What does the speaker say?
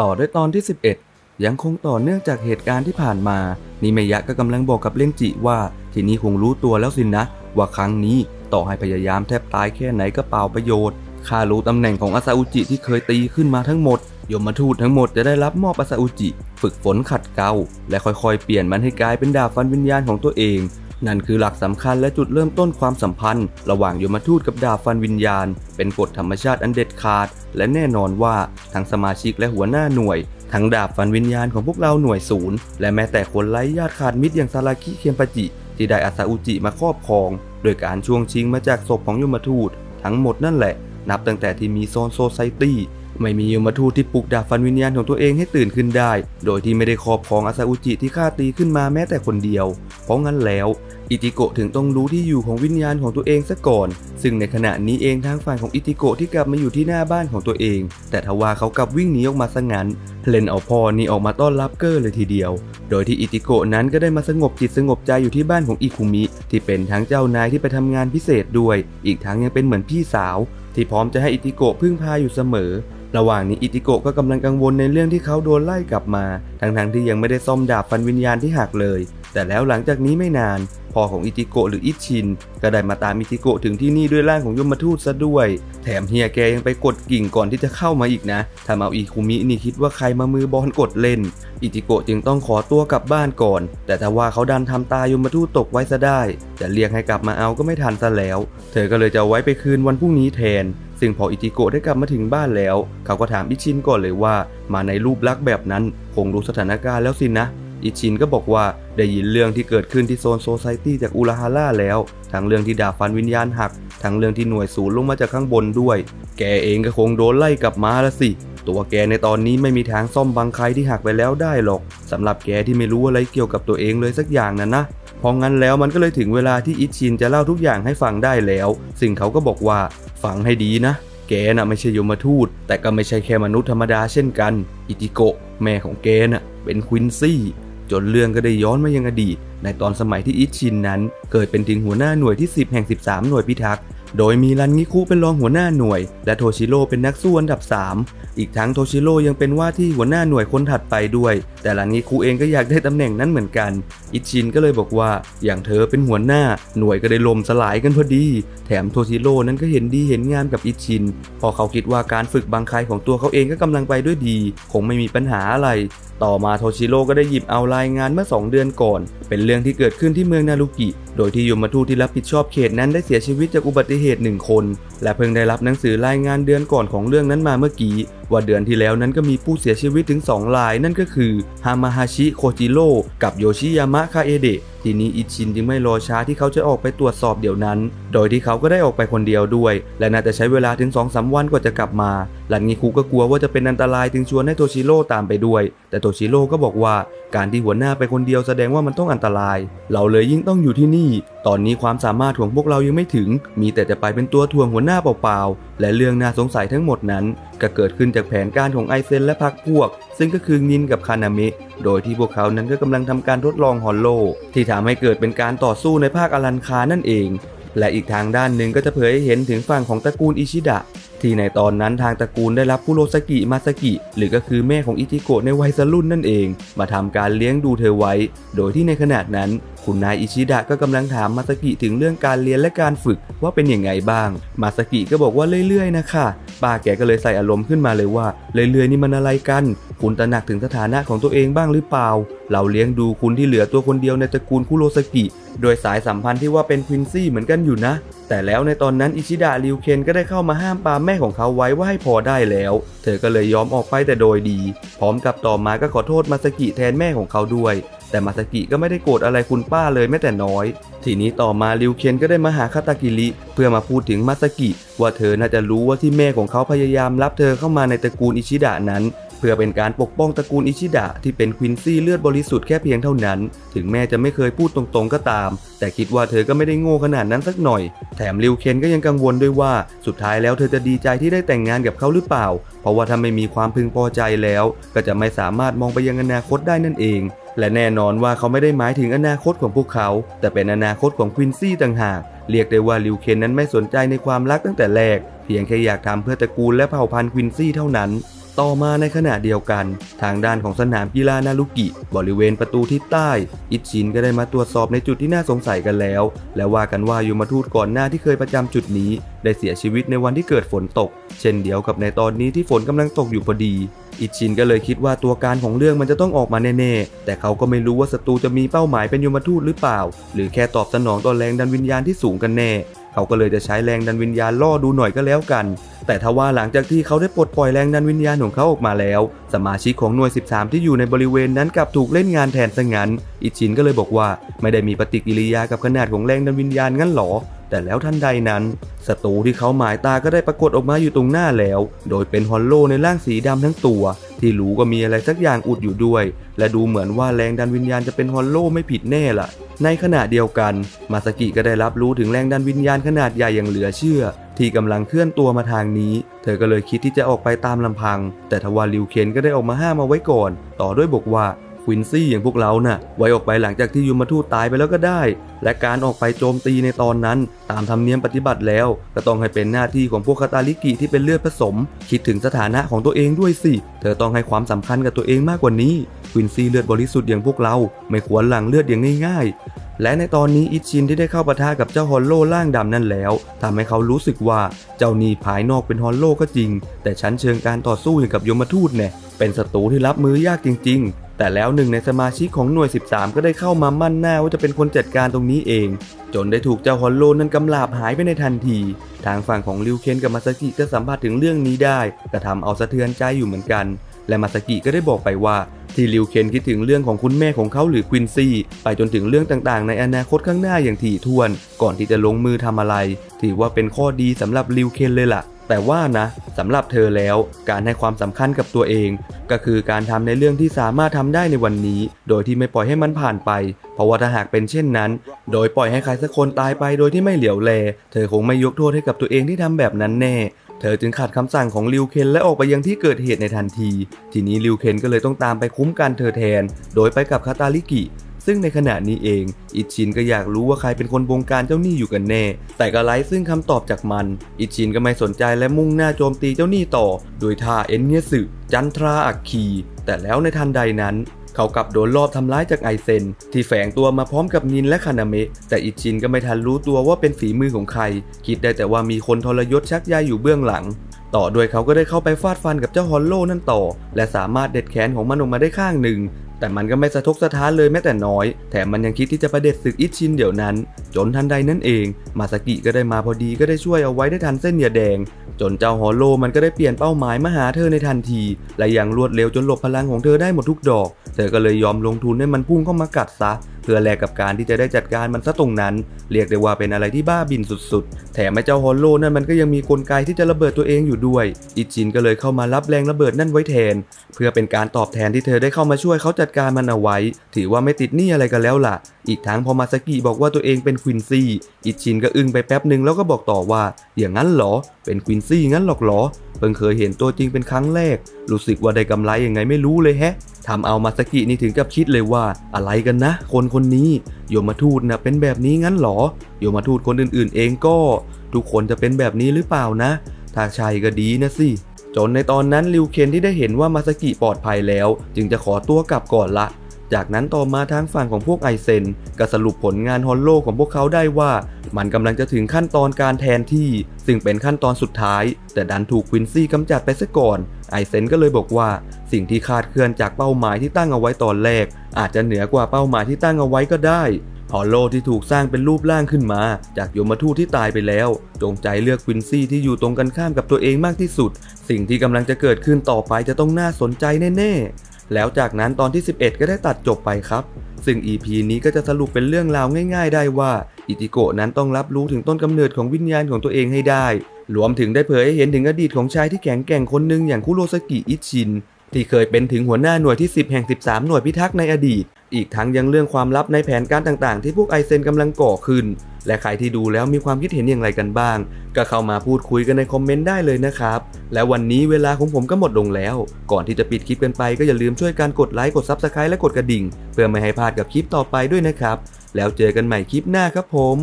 ต่อด้วยตอนที่ 11 ยังคงต่อเนื่องจากเหตุการณ์ที่ผ่านมานิเมยะก็กำลังบอกกับเล่นจิว่าทีนี้คงรู้ตัวแล้วสินะ ว่าครั้งนี้ต่อให้พยายามแทบตายแค่ไหนก็เปล่าประโยชน์ข้ารู้ตำแหน่งของอาซาอุจิที่เคยตีขึ้นมาทั้งหมดยมทูตทั้งหมดจะได้รับมอบอาซาอุจิ ฝึกฝนขัดเกลาและค่อยๆ เปลี่ยนมันให้กลายเป็นดาบฟันวิญญาณของตัวเอง นั่นคือหลักสำคัญและจุดเริ่มต้นความสัมพันธ์ ระหว่างยมทูตกับดาบฟันวิญญาณ เป็นกฎธรรมชาติอันเด็ดขาด และแน่นอนว่าทั้งสมาชิกและหัวหน้าหน่วย ทั้งดาบฟันวิญญาณของพวกเราหน่วยศูนย์และแม้แต่คนไร้ญาติขาดมิตรอย่างซาราคิเคียมปจิ ที่ได้อาซาอุจิมาครอบครอง โดยการช่วงชิงมาจากศพของยมทูต ทั้งหมดนั่นแหละ นับตั้งแต่ที่มีโซนโซไซตี้ ไม่มียมทูตที่ปลุกดาบฟันวิญญาณของตัวเองให้ตื่นขึ้นได้ โดยที่ไม่ได้ครอบครองอาซาอุจิที่ฆ่าตีขึ้นมาแม้แต่คนเดียว เพราะงั้นแล้ว อิติโกะถึงต้องรู้ที่อยู่ของวิญญาณของตัวเองซะก่อน ซึ่งในขณะนี้เองทางฝ่ายของอิติโกะที่กลับมาอยู่ที่หน้าบ้านของตัวเอง แต่ทว่าเขากลับวิ่งหนีออกมาซะงั้นเลนเอาพ่อนี่ออกมาต้อนรับเกอร์เลยทีเดียว โดยที่อิติโกะนั้นก็ได้มาสงบจิตสงบใจอยู่ที่บ้านของอิคุมิ ที่เป็นทั้งเจ้านายที่ไปทำงานพิเศษด้วย อีกทั้งยังเป็นเหมือนพี่สาว ที่พร้อมจะให้อิติโกะพึ่งพาอยู่เสมอ ระหว่างนี้อิติโกะก็กำลังกังวลในเรื่องที่เขาโดนไล่กลับมา ทั้งๆที่ยังไม่ได้ซ่อมดาบฟันวิญญาณที่หักเลย แต่แล้วหลังจากนี้ไม่นานพ่อของอิติโกะหรืออิชิน ก็ได้มาตามอิติโกะถึงที่นี่ด้วยร่างของยมทูตซะด้วย แถมเฮียแกยังไปกดกิ่งก่อนที่จะเข้ามาอีกนะทำเอาอิคุมินี่คิดว่าใครมามือบอลกดเล่น อิติโกะจึงต้องขอตัวกลับบ้านก่อน แต่ถ้าว่าเขาดันทำตายมทูตตกไว้ซะได้ จะเรียกให้กลับมาเอาก็ไม่ทันซะแล้ว เธอก็เลยจะไว้ไปคืนวันพรุ่งนี้แทน ซึ่งพออิติโกะได้กลับมาถึงบ้านแล้ว เขาก็ถามอิชินก่อนเลยว่า มาในรูปลักษณ์แบบนั้นคงรู้สถานการณ์แล้วสินะอิชินก็บอกว่าได้ยินเรื่องที่เกิดขึ้นที่โซนโซไซตี้จากอุราฮาร่าแล้ว ทั้งเรื่องที่ดาบฟันวิญญาณหัก ทั้งเรื่องที่หน่วยศูนย์ลงมาจากข้างบนด้วย แกเองก็คงโดนไล่กลับมาละสิ ตัวแกในตอนนี้ไม่มีทางซ่อมบางใครที่หักไปแล้วได้หรอกสำหรับแกที่ไม่รู้อะไรเกี่ยวกับตัวเองเลยสักอย่างนะนะพองั้นแล้วมันก็เลยถึงเวลาที่อิชินจะเล่าทุกอย่างให้ฟังได้แล้ว ซึ่งเขาก็บอกว่า ฟังให้ดีนะ แกน่ะไม่ใช่ยมทูต แต่ก็ไม่ใช่แค่มนุษย์ธรรมดาเช่นกัน อิติโกะแม่ของแกน่ะเป็นควินซี่ จนเรื่องก็ได้ย้อนมายังอดีต ในตอนสมัยที่อิชินนั้น เกิดเป็นถึงหัวหน้าหน่วยที่ 10 แห่ง 13 หน่วยพิทักษ์ โดยมีรันงิคุเป็นรองหัวหน้าหน่วย และโทชิโร่เป็นนักสู้อันดับ 3 อีกทั้งโทชิโร่ยังเป็นว่าที่หัวหน้าหน่วยคนถัดไปด้วย แต่รันงิคุเองก็อยากได้ตำแหน่งนั้นเหมือนกัน อิชินก็เลยบอกว่า อย่างเธอเป็นหัวหน้าหน่วยก็ได้ลมสลายกันพอดี แถมโทชิโร่นั้นก็เห็นดีเห็นงามกับอิชิน พอเขาคิดว่าการฝึกบางใครของตัวเขาเองก็กำลังไปด้วยดี คงไม่มีปัญหาอะไร ต่อมาโทชิโร่ก็ได้หยิบเอารายงานเมื่อ 2 เดือนก่อน เป็นเรื่องที่เกิดขึ้นที่เมืองนารุกิ โดยที่ยมทูตที่รับผิดชอบเขตนั้นได้เสียชีวิตจากอุบัติเหเหตุหนึ่งคน และเพิ่งได้รับหนังสือรายงานเดือนก่อนของเรื่องนั้นมาเมื่อกี้ ว่าเดือนที่แล้วนั้นก็มีผู้เสียชีวิตถึง 2 ราย นั่นก็คือฮามาฮาชิโคจิโร่กับโยชิยามะคาเอเดะทีนี้อิชินจึงไม่รอช้าที่เขาจะออกไปตรวจสอบเดี๋ยวนั้น โดยที่เขาก็ได้ออกไปคนเดียวด้วย และน่าจะใช้เวลาถึง2อสวันกว่าจะกลับมา หลันงิคุก็กลัวว่าจะเป็นอันตรายจึงชวนให้โทชิโร่ตามไปด้วย แต่โทชิโร่ก็บอกว่าการที่หัวหน้าไปคนเดียวแสดงว่ามันต้องอันตราย เราเลยยิ่งต้องอยู่ที่นี่ ตอนนี้ความสามารถของพวกเรายังไม่ถึง มีแต่จะไปเป็นตัวถ่วงหัวหน้าเปล่าๆ และเรื่องน่าสงสัยทั้งหมดนั้น ก็เกิดขึ้นจากแผนการของไอเซนและพรรคพวก ซึ่งก็คือนินกับคานาเมะโดยที่พวกเขานั้นก็กำลังทำการทดลองฮอลโล ที่ทำให้เกิดเป็นการต่อสู้ในภาคอลันคานั่นเอง และอีกทางด้านหนึ่งก็จะเผยให้เห็นถึงฝั่งของตระกูลอิชิดะ ที่ในตอนนั้นทางตระกูลได้รับคุโรสกิมาสกิ หรือก็คือแม่ของอิติโกะในวัยสรุ่นนั่นเอง มาทำการเลี้ยงดูเธอไว้ โดยที่ในขณะนั้น คุณนายอิชิดะก็กำลังถามมาสกิถึงเรื่องการเรียนและการฝึกว่าเป็นอย่างไงบ้าง มาสกิก็บอกว่าเรื่อยๆนะคะป้าแกก็เลยใส่อารมณ์ขึ้นมาเลยว่า เรื่อยๆนี่มันอะไรกัน คุณตระหนักถึงสถานะของตัวเองบ้างหรือเปล่า เราเลี้ยงดูคุณที่เหลือตัวคนเดียวในตระกูลคุโรสกิ โดยสายสัมพันธ์ที่ว่าเป็นควินซี่เหมือนกันอยู่นะ แต่แล้วในตอนนั้นอิชิดะริวเคนก็ได้เข้ามาห้ามปามแม่ของเขาไว้ว่าให้พอได้แล้ว เธอก็เลยยอมออกไปแต่โดยดี พร้อมกับต่อมาก็ขอโทษมาสกิแทนแม่ของเขาด้วย แต่มาสกิก็ไม่ได้โกรธอะไรคุณป้าเลยแม้แต่น้อย ทีนี้ต่อมาริวเคนก็ได้มาหาคาตากิริ เพื่อมาพูดถึงมาสกิ ว่าเธอน่าจะรู้ว่าที่แม่ของเขาพยายามรับเธอเข้ามาในตระกูลอิชิดะนั้นเพื่อเป็นการปกป้องตระกูลอิชิดะที่เป็นควินซี่เลือดบริสุทธิ์แค่เพียงเท่านั้น ถึงแม่จะไม่เคยพูดตรงๆก็ตาม แต่คิดว่าเธอก็ไม่ได้โง่ขนาดนั้นสักหน่อย แถมริวเคนก็ยังกังวลด้วยว่า สุดท้ายแล้วเธอจะดีใจที่ได้แต่งงานกับเขาหรือเปล่า เพราะว่าถ้าไม่มีความพึงพอใจแล้ว ก็จะไม่สามารถมองไปยังอนาคตได้นั่นเอง และแน่นอนว่าเขาไม่ได้หมายถึงอนาคตของพวกเขา แต่เป็นอนาคตของควินซี่ต่างหาก เรียกได้ว่าลิวเคนนั้นไม่สนใจในความรักตั้งแต่แรก เพียงแค่อยากทำเพื่อตระกูลและเผ่าพันธุ์ควินซี่เท่านั้น ต่อมาในขณะเดียวกัน ทางด้านของสนามกีฬานารุกิ บริเวณประตูทิศใต้ อิชินก็ได้มาตรวจสอบในจุดที่น่าสงสัยกันแล้ว และว่ากันว่ายูมาทูตก่อนหน้าที่เคยประจำจุดนี้ ได้เสียชีวิตในวันที่เกิดฝนตก เช่นเดียวกับในตอนนี้ที่ฝนกำลังตกอยู่พอดีอิชินก็เลยคิดว่าตัวการของเรื่องมันจะต้องออกมาแน่ๆ แต่เขาก็ไม่รู้ว่าศัตรูจะมีเป้าหมายเป็นยมทูตหรือเปล่า หรือแค่ตอบสนองต่อแรงดันวิญญาณที่สูงกันแน่ เขาก็เลยจะใช้แรงดันวิญญาณล่อดูหน่อยก็แล้วกัน แต่ทว่าหลังจากที่เขาได้ปลดปล่อยแรงดันวิญญาณของเขาออกมาแล้ว สมาชิกของหน่วย 13 ที่อยู่ในบริเวณนั้นกลับถูกเล่นงานแทนซะงั้น อิชินก็เลยบอกว่าไม่ได้มีปฏิกิริยากับขนาดของแรงดันวิญญาณงั้นหรอ แต่แล้วทันใดนั้นศัตรูที่เขาหมายตาก็ได้ปรากฏออกมาอยู่ตรงหน้าแล้ว โดยเป็นฮอลโลในร่างสีดำทั้งตัว ที่รู้ก็มีอะไรสักอย่างอุดอยู่ด้วย และดูเหมือนว่าแรงดันวิญญาณจะเป็นฮอลโลไม่ผิดแน่ล่ะ ในขณะเดียวกัน มาสกิก็ได้รับรู้ถึงแรงดันวิญญาณขนาดใหญ่อย่างเหลือเชื่อ ที่กำลังเคลื่อนตัวมาทางนี้ เธอก็เลยคิดที่จะออกไปตามลำพัง แต่ทว่าลิวเคนก็ได้ออกมาห้ามเอาไว้ก่อน ต่อด้วยบอกว่า ควินซี่อย่างพวกเราน่ะไว้ออกไปหลังจากที่ยูมาทูตตายไปแล้วก็ได้ และการออกไปโจมตีในตอนนั้น ตามธรรมเนียมปฏิบัติแล้ว ก็ต้องให้เป็นหน้าที่ของพวกคาตาลิกิที่เป็นเลือดผสม คิดถึงสถานะของตัวเองด้วยสิ เธอต้องให้ความสำคัญกับตัวเองมากกว่านี้ควินซี่เลือดบริสุทธิ์อย่างพวกเรา ไม่ควรหลั่งเลือดอย่างง่ายๆ และในตอนนี้อิชินที่ได้เข้าปะทะกับเจ้าฮอลโลร่างดำนั่นแล้วทำให้เขารู้สึกว่าเจ้านี่ภายนอกเป็นฮอลโลก็จริง แต่ชั้นเชิงการต่อสู้อย่างกับยมทูตเนี่ยเป็นศัตรูที่รับมือยากจริง ๆ แต่แล้วหนึ่งในสมาชิกของหน่วย 13 ก็ได้เข้ามามั่นหน้าว่าจะเป็นคนจัดการตรงนี้เอง จนได้ถูกเจ้าฮอลโลนั้นกำลาบหายไปในทันที ทางฝั่งของริวเคนกับมาสกิก็สัมผัสถึงเรื่องนี้ได้ก็ทำเอาสะเทือนใจอยู่เหมือนกัน และมาสกิก็ได้บอกไปว่า ที่ริวเคนคิดถึงเรื่องของคุณแม่ของเขาหรือควินซี่ไปจนถึงเรื่องต่างๆ ในอนาคตข้างหน้าอย่างถี่ถ้วน ก่อนที่จะลงมือทำอะไร ถือว่าเป็นข้อดีสำหรับริวเคนเลยล่ะ แต่ว่านะสำหรับเธอแล้วการให้ความสำคัญกับตัวเอง ก็คือการทำในเรื่องที่สามารถทำได้ในวันนี้ โดยที่ไม่ปล่อยให้มันผ่านไป เพราะว่าถ้าหากเป็นเช่นนั้น โดยปล่อยให้ใครสักคนตายไปโดยที่ไม่เหลียวแล เธอคงไม่ยกโทษให้กับตัวเองที่ทำแบบนั้นแน่เธอจึงขัดคำสั่งของลิวเคนและออกไปยังที่เกิดเหตุในทันที ทีนี้ลิวเคนก็เลยต้องตามไปคุ้มกันเธอแทน โดยไปกับคาตาลิกิ ซึ่งในขณะนี้เอง อิชินก็อยากรู้ว่าใครเป็นคนบงการเจ้าหนี้อยู่กันแน่ แต่ก็ไร้ซึ่งคำตอบจากมัน อิชินก็ไม่สนใจและมุ่งหน้าโจมตีเจ้าหนี้ต่อ โดยท่าเอ็นเนียสึจันทราอักคี แต่แล้วในทันใดนั้นเขากลับโดนลอบทำร้ายจากไอเซน ที่แฝงตัวมาพร้อมกับนินและคานาเมะแต่อิชินก็ไม่ทันรู้ตัวว่าเป็นฝีมือของใคร คิดได้แต่ว่ามีคนทรยศชักใยอยู่เบื้องหลัง ต่อด้วยเขาก็ได้เข้าไปฟาดฟันกับเจ้าฮอลโลนั่นต่อ และสามารถเด็ดแขนของมันออกมาได้ข้างหนึ่ง แต่มันก็ไม่สะทกสะท้านเลยแม้แต่น้อย แถมมันยังคิดที่จะประเด็จศึกอิชินเดี๋ยวนั้น จนทันใดนั่นเอง มาสกิก็ได้มาพอดีก็ได้ช่วยเอาไว้ได้ทันเส้นเหยาแดง จนเจ้าฮอลโลมันก็ได้เปลี่ยนเป้าหมายมาหาเธอในทันที และอย่างรวดเร็วจนหลบพลังของเธอได้หมดทุกดอก เธอก็เลยยอมลงทุนให้มันพุ่งเข้ามากัดซะ เพื่อแลกกับการที่จะได้จัดการมันซะตรงนั้น เรียกได้ว่าเป็นอะไรที่บ้าบินสุดๆ แถมไอ้เจ้าฮอลโลนั่นมันก็ยังมีกลไกที่จะระเบิดตัวเองอยู่ด้วย อิจินก็เลยเข้ามารับแรงระเบิดนั่นไว้แทน เพื่อเป็นการตอบแทนที่เธอได้เข้ามาช่วยเขาจัดการมันเอาไว้ ถือว่าไม่ติดหนี้อะไรกันแล้วล่ะ อีกทั้งพอมาสกิบอกว่าตัวเองเป็นควินซี่ อิจินก็อึ้งไปแป๊บหนึ่งแล้วก็บอกต่อว่า อย่างนั้นเหรอ เป็นควินซี่งั้นหรอกเหรอ เพิ่งเคยเห็นตัวจริงเป็นครั้งแรก รู้สึกว่าได้กำไรยังไงไม่รู้เลยแฮะทำเอามาสกินี่ถึงกับคิดเลยว่า อะไรกันนะ คนคนนี้ โยมาทูตนะเป็นแบบนี้งั้นเหรอ โยมาทูตคนอื่นๆ เองก็ ทุกคนจะเป็นแบบนี้หรือเปล่านะ ถ้าใช่ก็ดีนะสิจนในตอนนั้นริวเคนที่ได้เห็นว่ามาสกิปลอดภัยแล้ว จึงจะขอตัวกลับก่อนละ จากนั้นต่อมาทางฝั่งของพวกไอเซนก็สรุปผลงานฮอลโลของพวกเขาได้ว่า มันกำลังจะถึงขั้นตอนการแทนที่ ซึ่งเป็นขั้นตอนสุดท้าย แต่ดันถูกควินซี่กำจัดไปซะก่อน ไอเซนก็เลยบอกว่า สิ่งที่คาดเคลื่อนจากเป้าหมายที่ตั้งเอาไว้ตอนแรก อาจจะเหนือกว่าเป้าหมายที่ตั้งเอาไว้ก็ได้ฮอลโลที่ถูกสร้างเป็นรูปร่างขึ้นมา จากโยมทูตที่ตายไปแล้ว จงใจเลือกควินซี่ที่อยู่ตรงกันข้ามกับตัวเองมากที่สุด สิ่งที่กำลังจะเกิดขึ้นต่อไปจะต้องน่าสนใจแน่ๆ แล้วจากนั้นตอนที่ 11 ก็ได้ตัดจบไปครับ ซึ่ง EP นี้ก็จะสรุปเป็นเรื่องราวง่าย ๆ ได้ว่า อิติโกะนั้นต้องรับรู้ถึงต้นกำเนิดของวิญญาณของตัวเองให้ได้ รวมถึงได้เผยให้เห็นถึงอดีตของชายที่แข็งแกร่งคนหนึ่งอย่างคุโรสกิอิชิน ที่เคยเป็นถึงหัวหน้าหน่วยที่ 10 แห่ง 13 หน่วยพิทักษ์ในอดีต อีกทั้งยังเรื่องความลับในแผนการต่างๆ ที่พวกไอเซนกำลังก่อขึ้น และใครที่ดูแล้วมีความคิดเห็นอย่างไรกันบ้าง ก็เข้ามาพูดคุยกันในคอมเมนต์ได้เลยนะครับ และวันนี้เวลาของผมก็หมดลงแล้ว ก่อนที่จะปิดคลิปกันไปก็อย่าลืมช่วยการกดไลค์กด Subscribe และกดกระดิ่ง เพื่อไม่ให้พลาดกับคลิปต่อไปด้วยนะครับ แล้วเจอกันใหม่คลิปหน้าครับผม